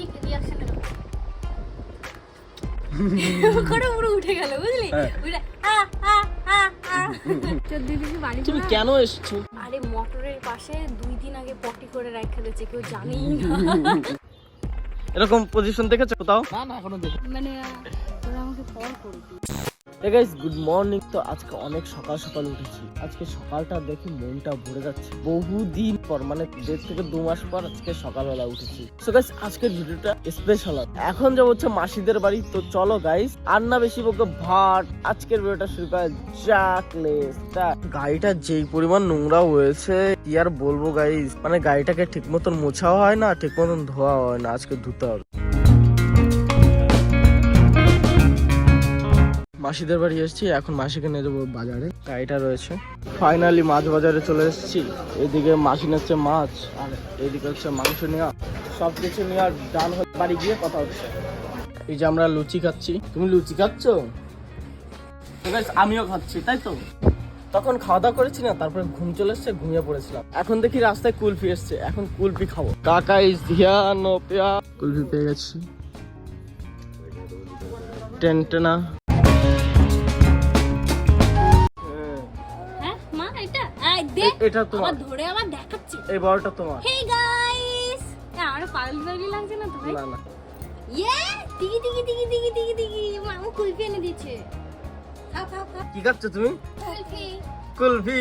ঠিক রিয়াকশনটা করে পুরো উঠে গেল বুঝলি? হ্যাঁ। তুমি কেন এসছো? আরে মোটরের পাশে দুই দিন আগে পটি করে রেখে দিয়েছে কেউ জানেই না। এরকম পজিশন দেখেছ কোথাও? না না এখনও দেখি। মানে তোরা আমাকে কল করবি গাইস গুড মর্নিং তো আজকে অনেক সকাল সকাল উঠেছি। আজকে সকালটা দেখে মনটা ভরে যাচ্ছে। বহুদিন পর মানে দেড় থেকে দু মাস পর আজকে সকালবেলা উঠেছি। তো গাইস আজকের ভিডিওটা স্পেশাল এখন যাব হচ্ছে মাসিদের বাড়ি। তো চলো গাইস আর না বেশি বকে ভাট আজকের ভিডিওটা শুরু করা যাক গাড়িটা যেই পরিমাণ নোংরা হয়েছে, কি আর বলব গাইস মানে গাড়িটাকে ঠিক মতন মোছাও হয় না ঠিক মতন ধোয়া হয় না। আজকে ধুতে হবে। মাসিদের বাড়ি এসেছি, এখন মাসিকে নিয়ে যাব বাজারে। গাড়িটা রয়েছে। ফাইনালি মাছ বাজারে চলে এসেছি। এদিকে মাসি নিচ্ছে মাছ, আর এদিকে হচ্ছে মাংস নেওয়া। সব কিছু নেওয়া ডাল হয়ে বাড়ি গিয়ে কথা হচ্ছে। এই যে আমরা লুচি খাচ্ছি। তুমি লুচি খাচ্ছ? আমিও খাচ্ছি, তাই তো? তখন খাওয়া দাওয়া করেছি না, তারপরে ঘুম চলে এসছে, ঘুমিয়ে পড়েছিলাম। এখন দেখি রাস্তায় কুলফি এসছে, এখন কুলফি খাব। কাকা ইস ধিয়ান কুলফি পেয়ে গেছি। টেনটেনা। এটা তোমার। আমার ধরে আমার দেখাচ্ছি। এই বলটা তোমার। হে গাইস আমার পাগল পাগল লাগছে না তো ভাই না না। ইয়ে টিকি টিকি টিকি টিকি টিকি টিকি মামু কুলফি এনে দিচ্ছে। খাও খাও খাও। কি খাচ্ছ তুমি? কুলফি। কুলফি।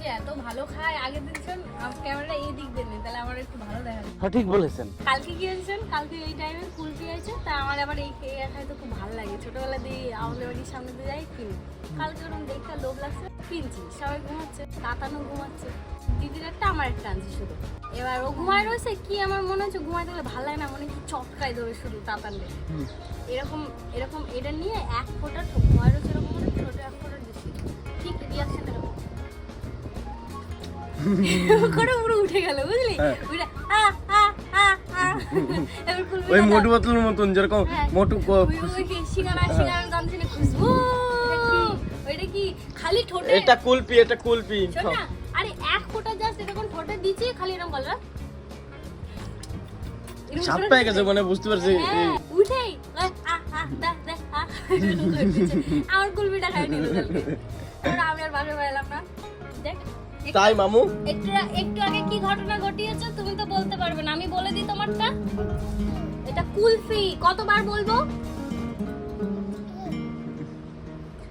যে এত ভালো খায় আগে দিচ্ছেন ক্যামেরা এই দিক দেন তাহলে আমার একটু ভালো দেখা হ্যাঁ ঠিক বলেছেন। কালকে কি হয়েছেন কালকে এই টাইমে কুলফি আছে তা আমার আবার এই খেয়ে খাই তো খুব ভালো লাগে। ছোটবেলা দিয়ে আমাদের বাড়ির সামনে দিয়ে যাই কিনি। কালকে ওরকম দেখতে লোভ লাগছে কিনছি সবাই ঘুমাচ্ছে কাতানো ঘুমাচ্ছে। দিদির একটা আমার একটা আনছি শুধু। এবার ও ঘুমায় রয়েছে কি আমার মনে হচ্ছে ঘুমাইতে গেলে ভালো লাগে না মনে কি চটকায় ধরে শুধু তাতানলে এরকম এরকম এটা নিয়ে এক ফোঁটা ঘুমায় রয়েছে এরকম ছোট এক ফোঁটা দিচ্ছি ঠিক রিয়াকশনটা করে পুরো উঠে গেল বুঝলি? হ্যাঁ। ওই মোটু বোতলের মতন যেরকম হ্যাঁ। মোটু ক- ওই- ওই কি সিঙ্গারা সিঙ্গারা গান শুনে খুশবু ওইটা কি খালি ঠোঁটে? এটা কুলপি এটা কুলপি। আরে এক ফোঁটা জাস্ট এরকম ঠোঁটে দিচ্ছি খালি এরকম কালার সাপ পেয়ে গেছে মানে বুঝতে পারছি। হ্যাঁ, উঠেই। আমার কুলপিটা খাই নিল আমি আর বাসা পাইলাম না। দেখ। তাই, মামু? একটু একটু আগে কি ঘটনা ঘটিয়েছে? তুমি তো বলতে পারবে না। আমি বলে দিই তোমারটা। এটা কুলফি। কতবার বলব?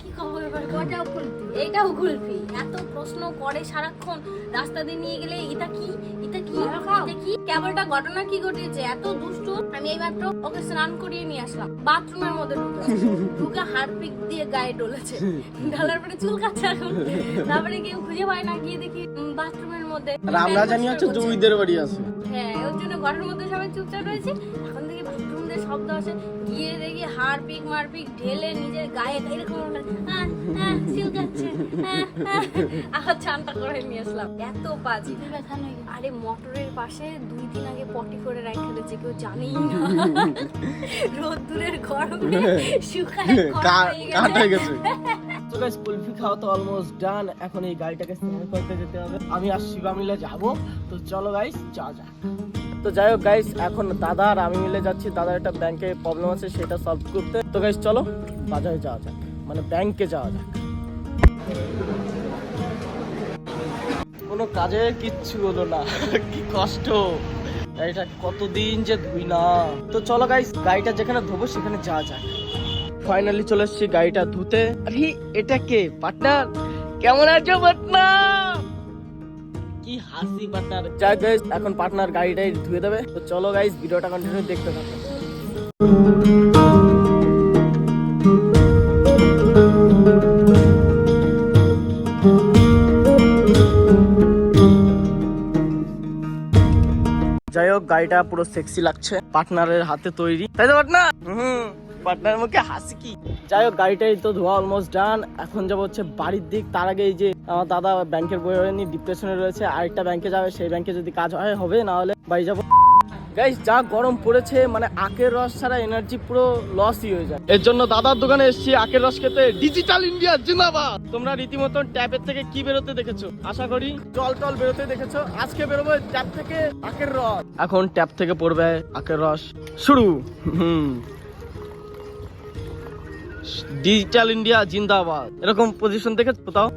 কি খবর এবার? কটা কুলফি এইটাও কুলফি। এত প্রশ্ন করে সারাক্ষণ রাস্তা দিয়ে নিয়ে গেলে এটা কি? এটা কি? এটা কি? কেবলটা ঘটনা কি ঘটিয়েছে এত দুষ্টু আমি এই মাত্র ওকে স্নান করিয়ে নিয়ে আসলাম। বাথরুমের মধ্যে ঢুকে ঢুকে হারপিক দিয়ে গায়ে ডলেছে। ঢালার পরে চুল কাচ্ছে এখন। তারপরে কেউ খুঁজে পায় না গিয়ে দেখি বাথরুমের মধ্যে আর আমরা জানি হচ্ছে জুইদের বাড়ি আছে। হ্যাঁ ওর জন্য ঘরের মধ্যে সবাই চুপচাপ রয়েছে। এখন দেখি বাথরুম দিয়ে শব্দ আসে। গিয়ে দেখি হাড় পিক মার পিক ঢেলে নিজের গায়ে এরকম। আবার চানটা করে নিয়ে আসলাম। এত বাজি। আরে মোটরের পাশে দুই দিন আগে পটি করে রেখে দিয়েছে কেউ জানেই না। রোদ্দুরের গরমে শুকায় হয়ে গেছে। গেছে। তো গাইস কুলফি খাওয়া তো অলমোস্ট ডান এখন এই গাড়িটাকে স্নান করতে যেতে হবে। আমি আর শিবা মিলে যাব। তো চলো গাইস যা যা তো যাই হোক গাইস এখন দাদা আর আমি মিলে যাচ্ছি। দাদার একটা ব্যাংকে প্রবলেম আছে, সেটা সলভ করতে। তো গাইস চলো বাজারে যাওয়া যাক। মানে ব্যাংকে যাওয়া যাক। কোনো কাজে কিচ্ছু হলো না। কি কষ্ট। গাড়িটা কতদিন যে ধুই না। তো চলো গাইস গাড়িটা যেখানে ধোবো, সেখানে যাওয়া যাক। ফাইনালি চলে এসেছি গাড়িটা ধুতে। আরে এটা কে? পার্টনার? কেমন আছো পার্টনার? কি হাসি পার্টনার। যাই গাইস এখন পার্টনার গাড়িটাই ধুয়ে দেবে। তো চলো গাইস ভিডিওটা কন্টিনিউ দেখতে থাকো। যাই হোক গাড়িটা পুরো সেক্সি লাগছে। পার্টনারের হাতে তৈরি। তাই তো পার্টনার? হুম। পার্টনার মুখে হাসি কি? যাই হোক গাড়িটাই তো ধোয়া অলমোস্ট ডান এখন যাব হচ্ছে বাড়ির দিক। তার আগে এই যে আমার দাদা ব্যাংকের বই নিয়ে ডিপ্রেশনে রয়েছে। আরেকটা ব্যাংকে যাবে সেই ব্যাংকে যদি কাজ হয় হবে না হলে বাড়ি যাব। গাইস যা গরম পড়েছে মানে আখের রস ছাড়া এনার্জি পুরো লসই হয়ে যায়। এর জন্য দাদার দোকানে এসেছি আখের রস খেতে। ডিজিটাল ইন্ডিয়া জিন্দাবাদ! তোমরা রীতিমতন ট্যাপের থেকে কি বেরোতে দেখেছ? আশা করি। জল টল বেরোতে দেখেছ? আজকে বেরোবে ট্যাপ থেকে আখের রস। এখন ট্যাপ থেকে পড়বে আখের রস। শুরু! হুম। ডিজিটাল ইন্ডিয়া জিন্দাবাদ। এরকম পজিশন দেখে কোথাও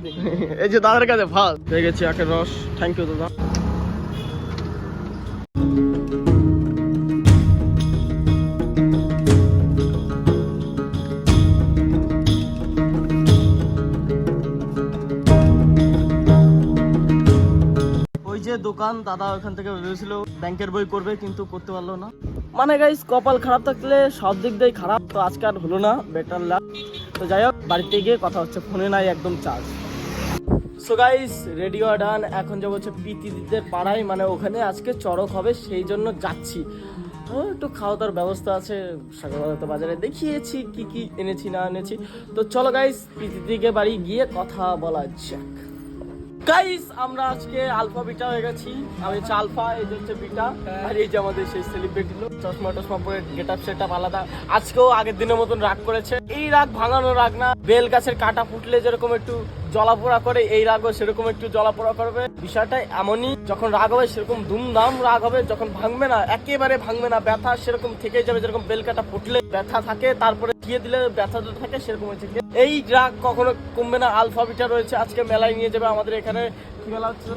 এই যে দাদার কাছে ভালো পেয়ে গেছি আখের রস। থ্যাংক ইউ দাদা। ওই যে দোকান দাদা ওখান থেকে ভেবেছিল ব্যাংকের বই করবে কিন্তু করতে পারল না। মানে গাইস কপাল খারাপ থাকলে সব দিক দিয়ে খারাপ, তো আজকে আর হলো না বেটার লাভ তো যাই হোক, বাড়িতে গিয়ে কথা হচ্ছে, ফোনে নাই, একদম charge so guys radio done এখন যাব হচ্ছে পিতিদিদের পাড়ায় মানে ওখানে আজকে চড়ক হবে, সেই জন্য যাচ্ছি। একটু খাওয়া দাওয়ার ব্যবস্থা আছে, সকালবেলা তো বাজারে দেখিয়েছি, কি কি এনেছি, না এনেছি। তো চলো গাইস পিতিদিকে বাড়ি গিয়ে কথা বলা যাক। গাইস আমরা আজকে আলফা বিটা হয়ে গেছি। আমি হচ্ছে আলফা, এই যে হচ্ছে বিটা, আর এই যে আমাদের সেই সেলিব্রিটি লোক, চশমা টশমা পরে গেট আপ সেট আলাদা। আজকেও আগের দিনের মতন রাগ করেছে। এই রাগ ভাঙানো রাগ না, বেল গাছের কাটা ফুটলে যেরকম একটু জলাপোড়া করে, এই রাগও সেরকম একটু জলাপোড়া করবে। বিষয়টা এমনই, যখন রাগ হবে সেরকম ধুমধাম রাগ হবে, যখন ভাঙবে না, একেবারে ভাঙবে না, ব্যথা সেরকম থেকে যাবে, যেরকম বেল কাটা ফুটলে ব্যথা থাকে, তারপরে দিয়ে দিলে ব্যথা তো থাকে সেরকম হচ্ছে। এই রাগ কখনো কমবে না আলফা বিটা রয়েছে। আজকে মেলায় নিয়ে যাবে আমাদের এখানে। কি মেলা হচ্ছে?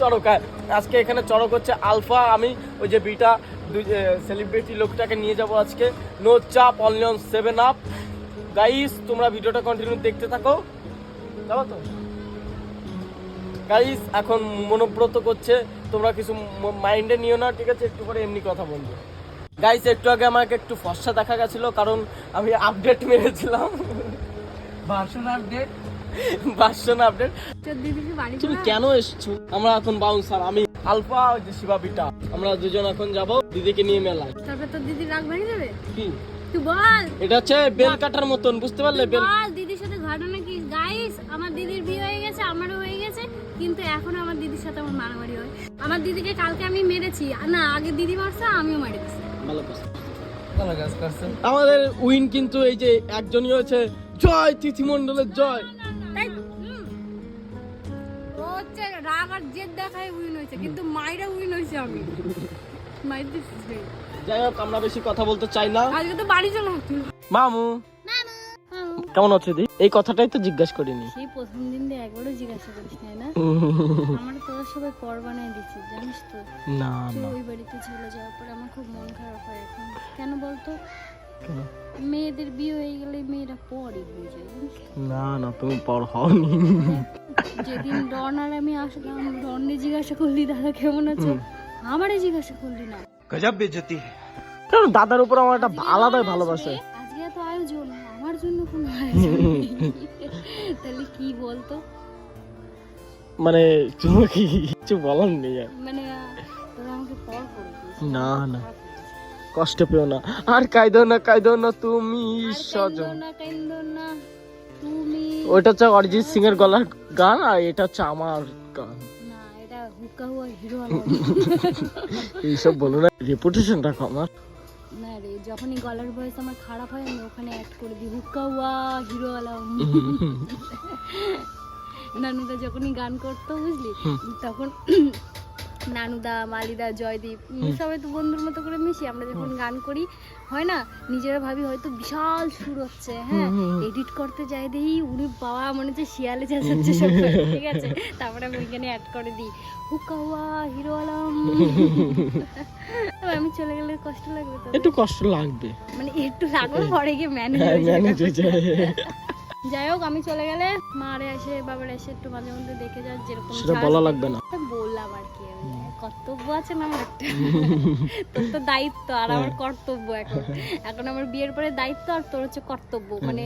চড়ক। হ্যাঁ। আজকে এখানে চড়ক হচ্ছে আলফা। আমি ওই যে বিটা দুই সেলিব্রিটি লোকটাকে নিয়ে যাব আজকে। নো চাপ অনলি সেভেন আপ গাইস তোমরা ভিডিওটা কন্টিনিউ দেখতে থাকো। যাব তো? গাইস এখন মনোব্রত করছে। তোমরা কিছু মাইন্ডে নিও না ঠিক আছে? একটু করে এমনি কথা বলব। গাইস একটু আগে আমাকে একটু ফর্সা দেখা গেছিল কারণ আমি আপডেট মেরেছিলাম। ভার্সন আপডেট ভার্সন আপডেট তুমি কেন এসছো? আমরা এখন বাউন্সার আমি আলফা ওই যে শিবা বিটা আমরা দুজন এখন যাব দিদিকে নিয়ে মেলায়। তারপর তোর দিদি রাগ ভেঙে যাবে কি? তুই বল। এটা হচ্ছে বেল কাটার মতন বুঝতে পারলে? বেল বল দিদির সাথে ঘটনা কি গাইস আমার দিদির বিয়ে হয়ে গেছে আমারও হয়ে গেছে কিন্তু এখন আমার দিদির সাথে আমার মারামারি হয়। আমার দিদিকে কালকে আমি মেরেছি না আগে দিদি মারছে আমিও মারি ভালো কথা। ভালো কাজ করছে আমাদের উইন কিন্তু এই যে একজনই হয়েছে। জয় তিথি মন্ডলের জয় রাগ আর জেদ দেখায় উইন হয়েছে কিন্তু মাইরা উইন হয়েছে আমি। মাইর দিচ্ছি যাই হোক আমরা বেশি কথা বলতে চাই না। আজকে তো বাড়ি চলে মামু। কেমন আছে দি? এই কথাটাই তো জিজ্ঞাসা করিনি। সেই প্রথম দিন দিয়ে একবারও জিজ্ঞাসা করিস নাই না? আমার তোরা সবাই পর বানাই দিচ্ছি জানিস তো? না না। ওই বাড়িতে চলে যাওয়ার পর আমার খুব মন খারাপ হয় এখন। কেন বলতো? মেয়েদের বিয়ে হয়ে গেলে মেয়েরা পরই হয়ে যায় না না তুমি পর হওনি। যেদিন ডন আর আমি আসলাম ডনে জিজ্ঞাসা করলি দাদা কেমন আছো? আমারে জিজ্ঞাসা করলি না। গজব বেজতি কারণ দাদার উপর আমার একটা আলাদাই ভালোবাসে। আজকে এত আয়োজন আমার জন্য কোনো। তাহলে কি বলতো? মানে তুমি কি কিছু বলার নেই আর। মানে তোরা আমাকে পর করে না না। কষ্ট পেও না। আর কাইদো না কাইদো না তুমি আর স্বজন। কান্দো না কান্দো না তুমি ওইটা হচ্ছে অরিজিৎ সিং এর গলার গান আর এটা হচ্ছে আমার গান। এইসব বলো না। রেপুটেশন রাখো আমার না রে যখনই গলার ভয়েস আমার খারাপ হয় আমি ওখানে অ্যাড করে দিই হুক্কা ওয়া হিরো আলম নানুদা যখনই গান করতো বুঝলি? তখন নানুদা মালিদা জয়দীপ সবাই তো বন্ধুর মতো করে মিশি। আমরা যখন গান করি হয় না? নিজেরা ভাবি হয়তো বিশাল সুর হচ্ছে হ্যাঁ? এডিট করতে যাই দেখি উনি বাবা মনে হচ্ছে শিয়ালে চেঁচাচ্ছে সব ঠিক আছে? তারপরে আমি ওইখানে অ্যাড করে দিই হুক্কা হুয়া হিরো আলম। আমি চলে গেলে কষ্ট লাগবে তো? একটু কষ্ট লাগবে। মানে একটু লাগবে পরে গিয়ে ম্যানেজ হয়ে যায় যাই হোক আমি চলে গেলে মারে এসে বাবার এসে একটু মাঝে মধ্যে দেখে যান যেরকম সেটা বলা লাগবে না। বললাম আর কি কর্তব্য আছে না আমার একটা? তোর তো দায়িত্ব আর আমার হ্যাঁ। কর্তব্য এখন। এখন আমার বিয়ের পরে দায়িত্ব আর তোর হচ্ছে কর্তব্য। মানে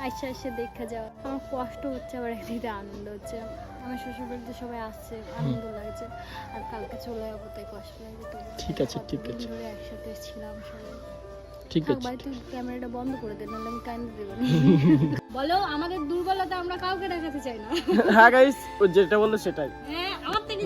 আইসা এসে দেখা যাওয়া আমার কষ্ট হচ্ছে আবার একদিকে আনন্দ হচ্ছে। আমার শ্বশুর বাড়িতে সবাই আসছে আনন্দ লাগছে। আর কালকে চলে যাব তাই কষ্ট লাগছে। ঠিক আছে, ঠিক আছে। একসাথে ছিলাম সবাই। ঠিক আছে। ভাই তুই ক্যামেরাটা বন্ধ করে দে নাহলে আমি কান দেব বলো আমাদের দুর্বলতা আমরা কাউকে দেখাতে চাই না। হ্যাঁ গাইস ও যেটা বলল সেটাই। হ্যাঁ আমার থেকে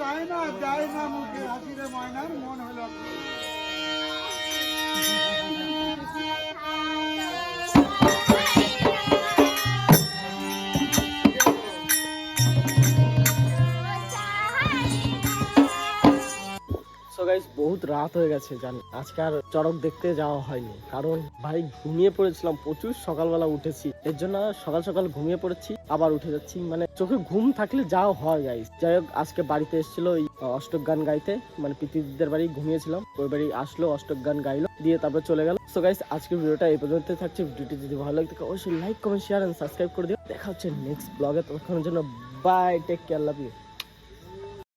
যায় না যায় না মুখে। হাসিরে ময়নার মন হলো গাইস বহুত রাত হয়ে গেছে, জান। আজকে আর চড়ক দেখতে যাওয়া হয়নি। কারণ ভাই, ঘুমিয়ে পড়েছিলাম। প্রচুর সকালবেলা উঠেছি। এর জন্য সকাল সকাল ঘুমিয়ে পড়েছি, আবার উঠে যাচ্ছি। মানে চোখে ঘুম থাকলে যাওয়া হয় গাইস যাই হোক, আজকে বাড়িতে এসেছিল ওই অষ্টক গান গাইতে। মানে পিতিদের বাড়ি ঘুমিয়েছিলাম। ওই বাড়ি আসলো, অষ্টক গান গাইলো, দিয়ে তারপর চলে গেল। সো গাইস আজকের ভিডিওটা এই পর্যন্ত থাকছে। ভিডিওটি যদি ভালো লাগে অবশ্যই like comment share and subscribe করে দিও। দেখা হচ্ছে নেক্সট ব্লগে ততক্ষণের জন্য bye take care love you